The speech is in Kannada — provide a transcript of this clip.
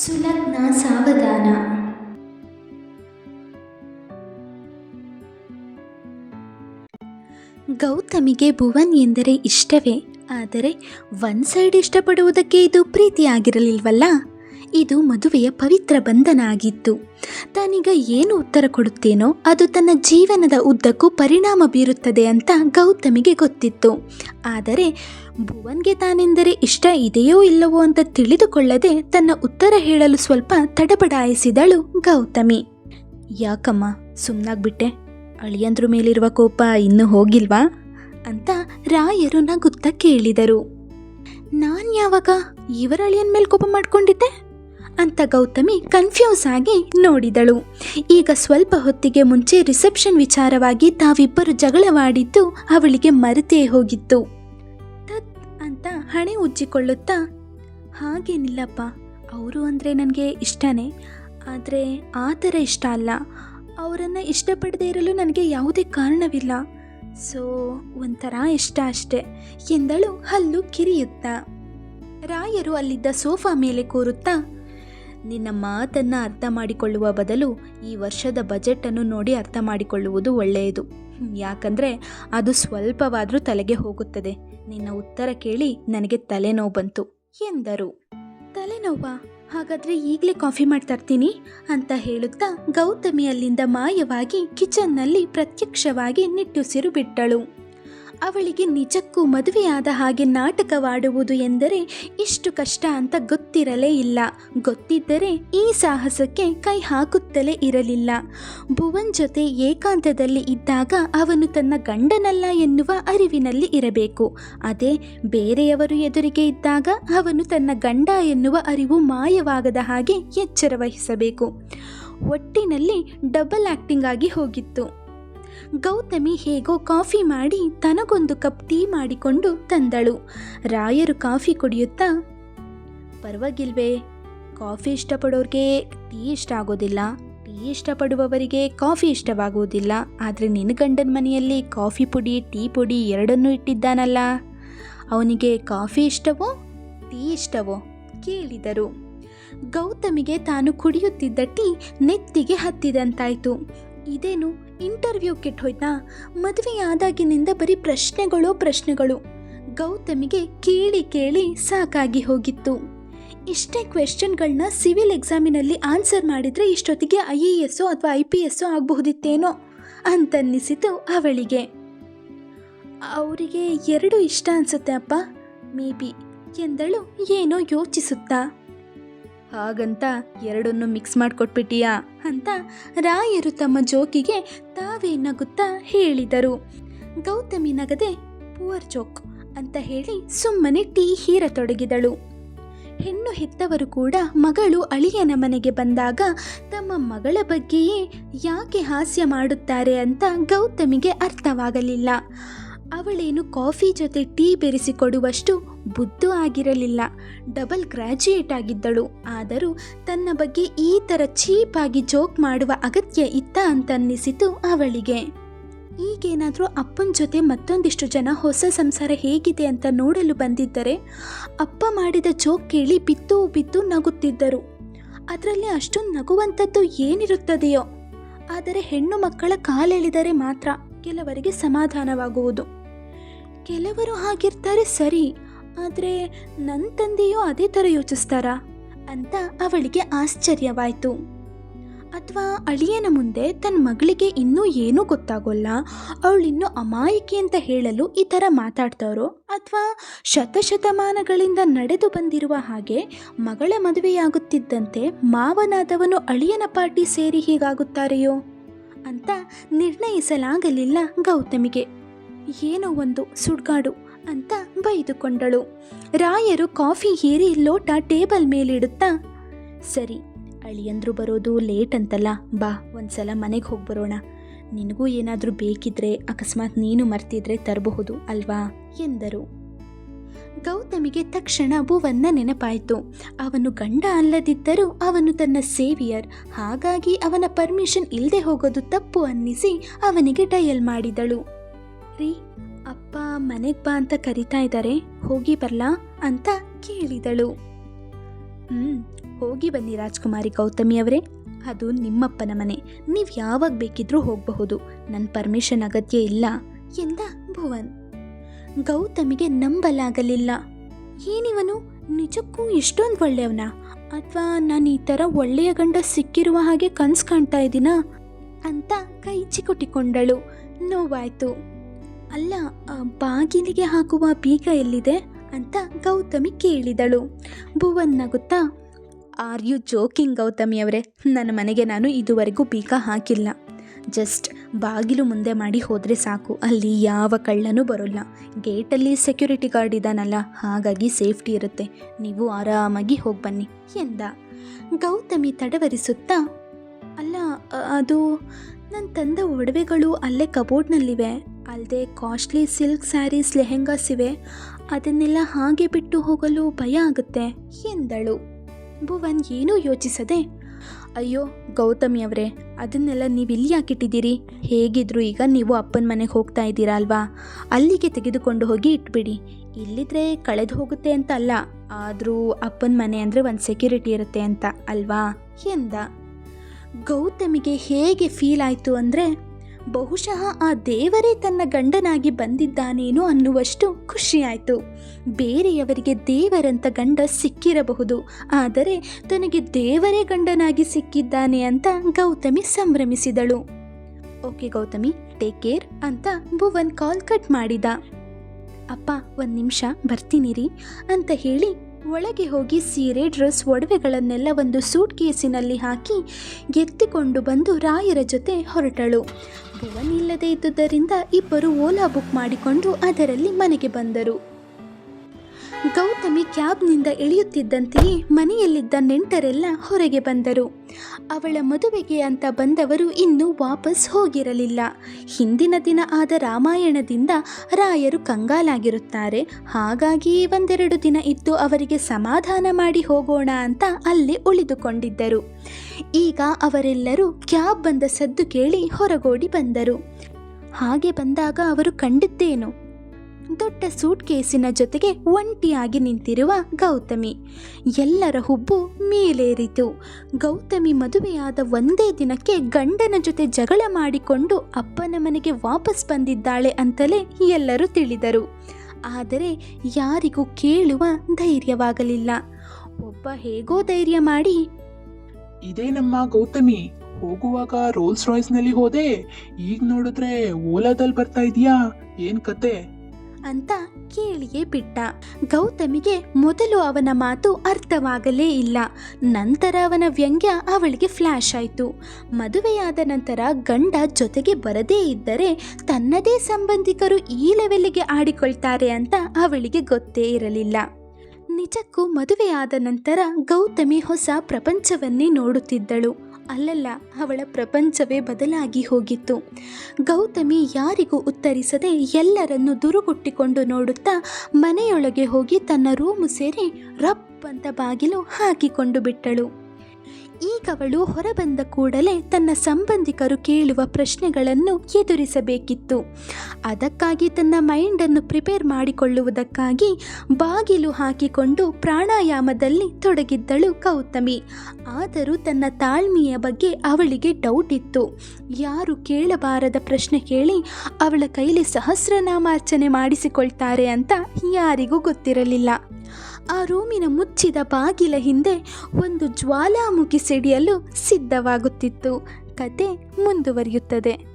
ಸುಲಗ್ನ ಸಾವಧಾನ. ಗೌತಮಿಗೆ ಭುವನ್ ಎಂದರೆ ಇಷ್ಟವೇ, ಆದರೆ ಒನ್ ಸೈಡ್ ಇಷ್ಟಪಡುವುದಕ್ಕೆ ಇದು ಪ್ರೀತಿಯಾಗಿರಲಿಲ್ವಲ್ಲ? ಇದು ಮದುವೆಯ ಪವಿತ್ರ ಬಂಧನ ಆಗಿತ್ತು ತಾನೀಗ ಏನು ಉತ್ತರ ಕೊಡುತ್ತೇನೋ, ಅದು ತನ್ನ ಜೀವನದ ಉದ್ದಕ್ಕೂ ಪರಿಣಾಮ ಬೀರುತ್ತದೆ ಅಂತ ಗೌತಮಿಗೆ ಗೊತ್ತಿತ್ತು. ಆದರೆ ಭುವನ್ಗೆ ತಾನೆಂದರೆ ಇಷ್ಟ ಇದೆಯೋ ಇಲ್ಲವೋ ಅಂತ ತಿಳಿದುಕೊಳ್ಳದೆ ತನ್ನ ಉತ್ತರ ಹೇಳಲು ಸ್ವಲ್ಪ ತಡಬಡಾಯಿಸಿದಳು ಗೌತಮಿ. ಯಾಕಮ್ಮ ಸುಮ್ಮನಾಗ್ಬಿಟ್ಟೆ ಅಳಿಯಂದ್ರ ಮೇಲಿರುವ ಕೋಪ ಇನ್ನೂ ಹೋಗಿಲ್ವಾ? ಅಂತ ರಾಯರು ನಗುತ್ತಾ ಕೇಳಿದರು. ನಾನ್ ಯಾವಾಗ ಇವರ ಅಳಿಯನ್ ಮೇಲೆ ಕೋಪ ಮಾಡ್ಕೊಂಡಿದ್ದೆ? ಅಂತ ಗೌತಮಿ ಕನ್ಫ್ಯೂಸ್ ಆಗಿ ನೋಡಿದಳು. ಈಗ ಸ್ವಲ್ಪ ಹೊತ್ತಿಗೆ ಮುಂಚೆ ರಿಸೆಪ್ಷನ್ ವಿಚಾರವಾಗಿ ತಾವಿಬ್ಬರು ಜಗಳವಾಡಿದ್ದು ಅವಳಿಗೆ ಮರೆತೇ ಹೋಗಿತ್ತು. ಹಣೆ ಉಜ್ಜಿಕೊಳ್ಳುತ್ತಾ, ಹಾಗೇನಿಲ್ಲಪ್ಪ, ಅವರು ಅಂದರೆ ನನಗೆ ಇಷ್ಟನೇ, ಆದರೆ ಆ ಥರ ಇಷ್ಟ ಅಲ್ಲ. ಅವರನ್ನು ಇಷ್ಟಪಡದೇ ಇರಲು ನನಗೆ ಯಾವುದೇ ಕಾರಣವಿಲ್ಲ. ಸೊ, ಒಂಥರ ಇಷ್ಟ ಅಷ್ಟೆ, ಎಂದಳು ಹಲ್ಲು ಕಿರಿಯುತ್ತಾ. ರಾಯರು ಅಲ್ಲಿದ್ದ ಸೋಫಾ ಮೇಲೆ ಕೂರುತ್ತಾ, ನಿನ್ನ ಮಾತನ್ನು ಅರ್ಥ ಮಾಡಿಕೊಳ್ಳುವ ಬದಲು ಈ ವರ್ಷದ ಬಜೆಟನ್ನು ನೋಡಿ ಅರ್ಥ ಮಾಡಿಕೊಳ್ಳುವುದು ಒಳ್ಳೆಯದು. ಯಾಕಂದರೆ ಅದು ಸ್ವಲ್ಪವಾದರೂ ತಲೆಗೆ ಹೋಗುತ್ತದೆ. ನಿನ್ನ ಉತ್ತರ ಕೇಳಿ ನನಗೆ ತಲೆನೋವು ಬಂತು ಎಂದರು. ತಲೆನೋವಾ? ಹಾಗಾದರೆ ಈಗಲೇ ಕಾಫಿ ಮಾಡ್ತರ್ತೀನಿ ಅಂತ ಹೇಳುತ್ತಾ ಗೌತಮಿ ಅಲ್ಲಿಂದ ಮಾಯವಾಗಿ ಕಿಚನ್ನಲ್ಲಿ ಪ್ರತ್ಯಕ್ಷವಾಗಿ ನಿಟ್ಟುಸಿರು ಬಿಟ್ಟಳು. ಅವಳಿಗೆ ನಿಜಕ್ಕೂ ಮದುವೆಯಾದ ಹಾಗೆ ನಾಟಕವಾಡುವುದು ಎಂದರೆ ಇಷ್ಟು ಕಷ್ಟ ಅಂತ ಗೊತ್ತಿರಲೇ ಇಲ್ಲ. ಗೊತ್ತಿದ್ದರೆ ಈ ಸಾಹಸಕ್ಕೆ ಕೈ ಹಾಕುತ್ತಲೇ ಇರಲಿಲ್ಲ. ಭುವನ್ ಜೊತೆ ಏಕಾಂತದಲ್ಲಿ ಇದ್ದಾಗ ಅವನು ತನ್ನ ಗಂಡನಲ್ಲ ಎನ್ನುವ ಅರಿವಿನಲ್ಲಿ ಇರಬೇಕು. ಅದೇ ಬೇರೆಯವರು ಎದುರಿಗೆ ಇದ್ದಾಗ ಅವನು ತನ್ನ ಗಂಡ ಎನ್ನುವ ಅರಿವು ಮಾಯವಾಗದ ಹಾಗೆ ಎಚ್ಚರ ವಹಿಸಬೇಕು. ಒಟ್ಟಿನಲ್ಲಿ ಡಬಲ್ ಆಕ್ಟಿಂಗ್ ಆಗಿ ಹೋಗಿತ್ತು. ಗೌತಮಿ ಹೇಗೋ ಕಾಫಿ ಮಾಡಿ ತನಗೊಂದು ಕಪ್ ಟೀ ಮಾಡಿಕೊಂಡು ತಂದಳು. ರಾಯರು ಕಾಫಿ ಕುಡಿಯುತ್ತಾ, ಪರವಾಗಿಲ್ವೇ, ಕಾಫಿ ಇಷ್ಟಪಡೋರಿಗೆ ಟೀ ಇಷ್ಟ ಆಗೋದಿಲ್ಲ. ಟೀ ಇಷ್ಟಪಡುವವರಿಗೆ ಕಾಫಿ ಇಷ್ಟವಾಗುವುದಿಲ್ಲ. ಆದರೆ ನಿನ್ನ ಗಂಡನ ಮನೆಯಲ್ಲಿ ಕಾಫಿ ಪುಡಿ, ಟೀ ಪುಡಿ ಎರಡನ್ನೂ ಇಟ್ಟಿದ್ದಾನಲ್ಲ. ಅವನಿಗೆ ಕಾಫಿ ಇಷ್ಟವೋ, ಟೀ ಇಷ್ಟವೋ? ಕೇಳಿದರು. ಗೌತಮಿಗೆ ತಾನು ಕುಡಿಯುತ್ತಿದ್ದ ಟೀ ನೆತ್ತಿಗೆ ಹತ್ತಿದಂತಾಯ್ತು. ಇದೇನು ಇಂಟರ್ವ್ಯೂ ಕೆಟ್ಟೋಯ್ತಾ ಮದುವೆಯಾದಾಗಿನಿಂದ ಬರೀ ಪ್ರಶ್ನೆಗಳೋ ಪ್ರಶ್ನೆಗಳು. ಗೌತಮಿಗೆ ಕೇಳಿ ಕೇಳಿ ಸಾಕಾಗಿ ಹೋಗಿತ್ತು. ಇಷ್ಟೇ ಕ್ವೆಶನ್ಗಳನ್ನ ಸಿವಿಲ್ ಎಕ್ಸಾಮಿನಲ್ಲಿ ಆನ್ಸರ್ ಮಾಡಿದರೆ ಇಷ್ಟೊತ್ತಿಗೆ ಐ ಎ ಅಥವಾ ಐ ಪಿ ಎಸ್ಸೋ ಆಗಬಹುದಿತ್ತೇನೋ ಅಂತನ್ನಿಸಿತು ಅವಳಿಗೆ. ಅವರಿಗೆ ಎರಡು ಇಷ್ಟ ಅನ್ಸುತ್ತೆ ಅಪ್ಪ, ಮೇ ಬಿ, ಎಂದಳು ಏನೋ ಯೋಚಿಸುತ್ತಾ. ಹಾಗಂತ ಎರಡನ್ನು ಮಿಕ್ಸ್ ಮಾಡಿಕೊಟ್ಬಿಟ್ಟಿಯಾ ಅಂತ ರಾಯರು ತಮ್ಮ ಜೋಕಿಗೆ ತಾವೇ ನಗುತ್ತಾ ಹೇಳಿದರು. ಗೌತಮಿ ನಗದೆ, ಪುವರ್ ಜೋಕ್ ಅಂತ ಹೇಳಿ ಸುಮ್ಮನೆ ಟೀ ಹೀರತೊಡಗಿದಳು ಹೆಣ್ಣು ಹೆತ್ತವರು ಕೂಡ ಮಗಳು ಅಳಿಯನ ಮನೆಗೆ ಬಂದಾಗ ತಮ್ಮ ಮಗಳ ಬಗ್ಗೆಯೇ ಯಾಕೆ ಹಾಸ್ಯ ಮಾಡುತ್ತಾರೆ ಅಂತ ಗೌತಮಿಗೆ ಅರ್ಥವಾಗಲಿಲ್ಲ. ಅವಳೇನು ಕಾಫಿ ಜೊತೆ ಟೀ ಬೆರೆಸಿಕೊಡುವಷ್ಟು ಬುದ್ಧು ಆಗಿರಲಿಲ್ಲ. ಡಬಲ್ ಗ್ರ್ಯಾಜುಯೇಟ್ ಆಗಿದ್ದಳು. ಆದರೂ ತನ್ನ ಬಗ್ಗೆ ಈ ಥರ ಚೀಪಾಗಿ ಜೋಕ್ ಮಾಡುವ ಅಗತ್ಯ ಇತ್ತ ಅಂತನ್ನಿಸಿತು ಅವಳಿಗೆ. ಈಗೇನಾದರೂ ಅಪ್ಪನ ಜೊತೆ ಮತ್ತೊಂದಿಷ್ಟು ಜನ ಹೊಸ ಸಂಸಾರ ಹೇಗಿದೆ ಅಂತ ನೋಡಲು ಬಂದಿದ್ದರೆ ಅಪ್ಪ ಮಾಡಿದ ಜೋಕ್ ಕೇಳಿ ಬಿತ್ತು ಬಿದ್ದು ನಗುತ್ತಿದ್ದರು. ಅದರಲ್ಲಿ ಅಷ್ಟೊಂದು ನಗುವಂಥದ್ದು ಏನಿರುತ್ತದೆಯೋ? ಆದರೆ ಹೆಣ್ಣು ಮಕ್ಕಳ ಕಾಲೆಳೆದರೆ ಮಾತ್ರ ಕೆಲವರಿಗೆ ಸಮಾಧಾನವಾಗುವುದು. ಕೆಲವರು ಹಾಗಿರ್ತಾರೆ ಸರಿ, ಆದರೆ ನನ್ನ ತಂದೆಯೂ ಅದೇ ಥರ ಯೋಚಿಸ್ತಾರಾ? ಅಂತ ಅವಳಿಗೆ ಆಶ್ಚರ್ಯವಾಯಿತು. ಅಥವಾ ಅಳಿಯನ ಮುಂದೆ ತನ್ನ ಮಗಳಿಗೆ ಇನ್ನೂ ಏನೂ ಗೊತ್ತಾಗೋಲ್ಲ ಅವಳಿನ್ನೂ ಅಮಾಯಕಿ ಅಂತ ಹೇಳಲು ಈ ಥರ ಮಾತಾಡ್ತಾರೋ? ಅಥವಾ ಶತಶತಮಾನಗಳಿಂದ ನಡೆದು ಬಂದಿರುವ ಹಾಗೆ ಮಗಳ ಮದುವೆಯಾಗುತ್ತಿದ್ದಂತೆ ಮಾವನಾದವನು ಅಳಿಯನ ಪಾರ್ಟಿ ಸೇರಿ ಹೀಗಾಗುತ್ತಾರೆಯೋ? ಅಂತ ನಿರ್ಣಯಿಸಲಾಗಲಿಲ್ಲ ಗೌತಮಿಗೆ. ಏನೋ ಒಂದು ಸುಡ್ಗಾಡು ಅಂತ ಬೈದುಕೊಂಡಳು. ರಾಯರು ಕಾಫಿ ಹೀರಿ ಲೋಟ ಟೇಬಲ್ ಮೇಲಿಡುತ್ತಾ, ಸರಿ, ಅಳಿಯಂದ್ರು ಬರೋದು ಲೇಟ್ ಅಂತಲ್ಲ, ಬಾ, ಒಂದ್ಸಲ ಮನೆಗೆ ಹೋಗಿ ಬರೋಣ. ನಿನಗೂ ಏನಾದರೂ ಬೇಕಿದ್ರೆ, ಅಕಸ್ಮಾತ್ ನೀನು ಮರ್ತಿದ್ರೆ ತರಬಹುದು, ಅಲ್ವಾ? ಎಂದರು. ಗೌತಮಿಗೆ ತಕ್ಷಣ ಭುವನ್ನ ನೆನಪಾಯಿತು. ಅವನು ಗಂಡ ಅಲ್ಲದಿದ್ದರೂ ಅವನು ತನ್ನ ಸೇವಿಯರ್. ಹಾಗಾಗಿ ಅವನ ಪರ್ಮಿಷನ್ ಇಲ್ಲದೆ ಹೋಗೋದು ತಪ್ಪು ಅನ್ನಿಸಿ ಅವನಿಗೆ ಡಯಲ್ ಮಾಡಿದಳು. ರೀ, ಅಪ್ಪ ಮನೆಗೆ ಬಾ ಅಂತ ಕರಿತಾ ಇದ್ದಾರೆ ಹೋಗಿ ಬರ್ಲಾ ಅಂತ ಕೇಳಿದಳು. ಹ್ಞೂ ಹೋಗಿ ಬನ್ನಿ ರಾಜ್ಕುಮಾರಿ ಗೌತಮಿ ಅವರೇ. ಅದು ನಿಮ್ಮಪ್ಪನ ಮನೆ. ನೀವು ಯಾವಾಗ ಬೇಕಿದ್ರೂ ಹೋಗಬಹುದು. ನನ್ನ ಪರ್ಮಿಷನ್ ಅಗತ್ಯ ಇಲ್ಲ ಎಂದ ಭುವನ್. ಗೌತಮಿಗೆ ನಂಬಲಾಗಲಿಲ್ಲ. ಏನಿವನು? ನಿಜಕ್ಕೂ ಇಷ್ಟೊಂದು ಒಳ್ಳೆಯವನ? ಅಥವಾ ನಾನು ಈ ಥರ ಒಳ್ಳೆಯ ಗಂಡ ಸಿಕ್ಕಿರುವ ಹಾಗೆ ಕನ್ಸು ಕಾಣ್ತಾ ಇದ್ದೀನಾ ಅಂತ ಕೈ ಚಿಕುಟಿಕೊಂಡಳು. ನೋವಾಯ್ತು. ಅಲ್ಲ ಬಾಗಿಲಿಗೆ ಹಾಕುವ ಬೀಗ ಎಲ್ಲಿದೆ ಅಂತ ಗೌತಮಿ ಕೇಳಿದಳು. ಭುವನ್ ನಗುತ್ತಾ ಆರ್ ಯು ಜೋಕಿಂಗ್ ಗೌತಮಿ ಅವರೇ? ನನ್ನ ಮನೆಗೆ ನಾನು ಇದುವರೆಗೂ ಬೀಗ ಹಾಕಿಲ್ಲ. ಜಸ್ಟ್ ಬಾಗಿಲು ಮುಂದೆ ಮಾಡಿ ಹೋದರೆ ಸಾಕು. ಅಲ್ಲಿ ಯಾವ ಕಳ್ಳನೂ ಬರೋಲ್ಲ. ಗೇಟಲ್ಲಿ ಸೆಕ್ಯೂರಿಟಿ ಗಾರ್ಡ್ ಇದ್ದಾನಲ್ಲ, ಹಾಗಾಗಿ ಸೇಫ್ಟಿ ಇರುತ್ತೆ. ನೀವು ಆರಾಮಾಗಿ ಹೋಗಿ ಬನ್ನಿ ಎಂದ. ಗೌತಮಿ ತಡವರಿಸುತ್ತಾ, ಅಲ್ಲ ಅದು ನನ್ನ ತಂದ ಒಡವೆಗಳು ಅಲ್ಲೇ ಕಬೋರ್ಡ್ನಲ್ಲಿವೆ ಅಲ್ಲದೆ ಕಾಸ್ಟ್ಲಿ ಸಿಲ್ಕ್ ಸ್ಯಾರೀಸ್ ಲೆಹೆಂಗಾಸ್ ಇವೆ ಅದನ್ನೆಲ್ಲ ಹಾಗೆ ಬಿಟ್ಟು ಹೋಗಲು ಭಯ ಆಗುತ್ತೆ ಎಂದಳು. ಭುವನ್ ಏನೂ ಯೋಚಿಸದೆ, ಅಯ್ಯೋ, ಗೌತಮಿ ಅವರೇ, ಅದನ್ನೆಲ್ಲ ನೀವು ಇಲ್ಲಿ ಯಾಕಿಟ್ಟಿದ್ದೀರಿ? ಹೇಗಿದ್ರು ಈಗ ನೀವು ಅಪ್ಪನ ಮನೆಗೆ ಹೋಗ್ತಾ ಇದ್ದೀರಾ ಅಲ್ವಾ? ಅಲ್ಲಿಗೆ ತೆಗೆದುಕೊಂಡು ಹೋಗಿ ಇಟ್ಬಿಡಿ. ಇಲ್ಲಿದ್ರೆ ಕಳೆದು ಹೋಗುತ್ತೆ ಅಂತ ಅಲ್ಲ, ಆದರೂ ಅಪ್ಪನ ಮನೆ ಅಂದರೆ ಒಂದು ಸೆಕ್ಯೂರಿಟಿ ಇರುತ್ತೆ ಅಂತ, ಅಲ್ವಾ? ಎಂದ. ಗೌತಮಿಗೆ ಹೇಗೆ ಫೀಲ್ ಆಯಿತು ಅಂದರೆ ಬಹುಶಃ ಆ ದೇವರೇ ತನ್ನ ಗಂಡನಾಗಿ ಬಂದಿದ್ದಾನೇನೋ ಅನ್ನುವಷ್ಟು ಖುಷಿಯಾಯಿತು. ಬೇರೆಯವರಿಗೆ ದೇವರಂತ ಗಂಡ ಸಿಕ್ಕಿರಬಹುದು. ಆದರೆ ತನಗೆ ದೇವರೇ ಗಂಡನಾಗಿ ಸಿಕ್ಕಿದ್ದಾನೆ ಅಂತ ಗೌತಮಿ ಸಂಭ್ರಮಿಸಿದಳು. ಓಕೆ ಗೌತಮಿ ಟೇಕ್ ಕೇರ್ ಅಂತ ಭುವನ್ ಕಾಲ್ ಕಟ್ ಮಾಡಿದ. ಅಪ್ಪ, ಒಂದು ನಿಮಿಷ, ಬರ್ತೀನಿರಿ ಅಂತ ಹೇಳಿ ಒಳಗೆ ಹೋಗಿ ಸೀರೆ ಡ್ರೆಸ್ ಒಡವೆಗಳನ್ನೆಲ್ಲ ಒಂದು ಸೂಟ್ ಕೇಸಿನಲ್ಲಿ ಹಾಕಿ ಎತ್ತಿಕೊಂಡು ಬಂದು ರಾಯರ ಜೊತೆ ಹೊರಟಳು. ಭುವನ್ ಇಲ್ಲದೆ ಇದ್ದುದರಿಂದ ಇಬ್ಬರು ಓಲಾ ಬುಕ್ ಮಾಡಿಕೊಂಡು ಅದರಲ್ಲಿ ಮನೆಗೆ ಬಂದರು. ಗೌತಮಿ ಕ್ಯಾಬ್ನಿಂದ ಇಳಿಯುತ್ತಿದ್ದಂತೆಯೇ ಮನೆಯಲ್ಲಿದ್ದ ನೆಂಟರೆಲ್ಲ ಹೊರಗೆ ಬಂದರು. ಅವಳ ಮದುವೆಗೆ ಅಂತ ಬಂದವರು ಇನ್ನೂ ವಾಪಸ್ ಹೋಗಿರಲಿಲ್ಲ. ಹಿಂದಿನ ದಿನ ಆದ ರಾಮಾಯಣದಿಂದ ರಾಯರು ಕಂಗಾಲಾಗಿರುತ್ತಾರೆ. ಹಾಗಾಗಿ ಒಂದೆರಡು ದಿನ ಇದ್ದು ಅವರಿಗೆ ಸಮಾಧಾನ ಮಾಡಿ ಹೋಗೋಣ ಅಂತ ಅಲ್ಲಿ ಉಳಿದುಕೊಂಡಿದ್ದರು. ಈಗ ಅವರೆಲ್ಲರೂ ಕ್ಯಾಬ್ ಬಂದ ಸದ್ದು ಕೇಳಿ ಹೊರಗೋಡಿ ಬಂದರು. ಹಾಗೆ ಬಂದಾಗ ಅವರು ಕಂಡಿದ್ದೇನು? ದೊಡ್ಡ ಸೂಟ್ ಕೇಸಿನ ಜೊತೆಗೆ ಒಂಟಿಯಾಗಿ ನಿಂತಿರುವ ಗೌತಮಿ. ಎಲ್ಲರ ಹುಬ್ಬು ಮೇಲೇರಿತು. ಗೌತಮಿ ಮದುವೆಯಾದ ಒಂದೇ ದಿನಕ್ಕೆ ಗಂಡನ ಜೊತೆ ಜಗಳ ಮಾಡಿಕೊಂಡು ಅಪ್ಪನ ಮನೆಗೆ ವಾಪಸ್ ಬಂದಿದ್ದಾಳೆ ಅಂತಲೇ ಎಲ್ಲರೂ ತಿಳಿದರು. ಆದರೆ ಯಾರಿಗೂ ಕೇಳುವ ಧೈರ್ಯವಾಗಲಿಲ್ಲ. ಒಬ್ಬ ಹೇಗೋ ಧೈರ್ಯ ಮಾಡಿ ಇದೇ ನಮ್ಮ ಗೌತಮಿ? ಹೋಗುವಾಗ ರೋಲ್ಸ್ ರಾಯ್ಸ್ನಲ್ಲಿ ಹೋದೆ. ಈಗ ನೋಡಿದ್ರೆ ಓಲಾದಲ್ಲಿ ಬರ್ತಾ ಇದೆಯಾ? ಏನು ಕತೆ? ಅಂತ ಕೇಳಿಯೇ ಬಿಟ್ಟ. ಗೌತಮಿಗೆ ಮೊದಲು ಅವನ ಮಾತು ಅರ್ಥವಾಗಲೇ ಇಲ್ಲ. ನಂತರ ಅವನ ವ್ಯಂಗ್ಯ ಅವಳಿಗೆ ಫ್ಲ್ಯಾಶ್ ಆಯಿತು. ಮದುವೆಯಾದ ನಂತರ ಗಂಡ ಜೊತೆಗೆ ಬರದೇ ಇದ್ದರೆ ತನ್ನದೇ ಸಂಬಂಧಿಕರು ಈ ಲೆವೆಲ್ಗೆ ಆಡಿಕೊಳ್ತಾರೆ ಅಂತ ಅವಳಿಗೆ ಗೊತ್ತೇ ಇರಲಿಲ್ಲ. ನಿಜಕ್ಕೂ ಮದುವೆಯಾದ ನಂತರ ಗೌತಮಿ ಹೊಸ ಪ್ರಪಂಚವನ್ನೇ ನೋಡುತ್ತಿದ್ದಳು. ಅಲ್ಲಲ್ಲ, ಅವಳ ಪ್ರಪಂಚವೇ ಬದಲಾಗಿ ಹೋಗಿತ್ತು. ಗೌತಮಿ ಯಾರಿಗೂ ಉತ್ತರಿಸದೆ ಎಲ್ಲರನ್ನು ದುರುಗುಟ್ಟಿಕೊಂಡು ನೋಡುತ್ತಾ ಮನೆಯೊಳಗೆ ಹೋಗಿ ತನ್ನ ರೂಮು ಸೇರಿ ರಪ್ ಬಾಗಿಲು ಹಾಕಿಕೊಂಡು ಬಿಟ್ಟಳು. ಈಗವಳು ಹೊರಬಂದ ಕೂಡಲೇ ತನ್ನ ಸಂಬಂಧಿಕರು ಕೇಳುವ ಪ್ರಶ್ನೆಗಳನ್ನು ಎದುರಿಸಬೇಕಿತ್ತು. ಅದಕ್ಕಾಗಿ ತನ್ನ ಮೈಂಡನ್ನು ಪ್ರಿಪೇರ್ ಮಾಡಿಕೊಳ್ಳುವುದಕ್ಕಾಗಿ ಬಾಗಿಲು ಹಾಕಿಕೊಂಡು ಪ್ರಾಣಾಯಾಮದಲ್ಲಿ ತೊಡಗಿದ್ದಳು ಗೌತಮಿ. ಆದರೂ ತನ್ನ ತಾಳ್ಮೆಯ ಬಗ್ಗೆ ಅವಳಿಗೆ ಡೌಟ್ ಇತ್ತು. ಯಾರು ಕೇಳಬಾರದ ಪ್ರಶ್ನೆ ಕೇಳಿ ಅವಳ ಕೈಲಿ ಸಹಸ್ರನಾಮಾರ್ಚನೆ ಮಾಡಿಸಿಕೊಳ್ತಾರೆ ಅಂತ ಯಾರಿಗೂ ಗೊತ್ತಿರಲಿಲ್ಲ. ಆ ರೂಮಿನ ಮುಚ್ಚಿದ ಬಾಗಿಲ ಹಿಂದೆ ಒಂದು ಜ್ವಾಲಾಮುಖಿ ಸಿಡಿಯಲು ಸಿದ್ಧವಾಗುತ್ತಿತ್ತು. ಕತೆ ಮುಂದುವರಿಯುತ್ತದೆ.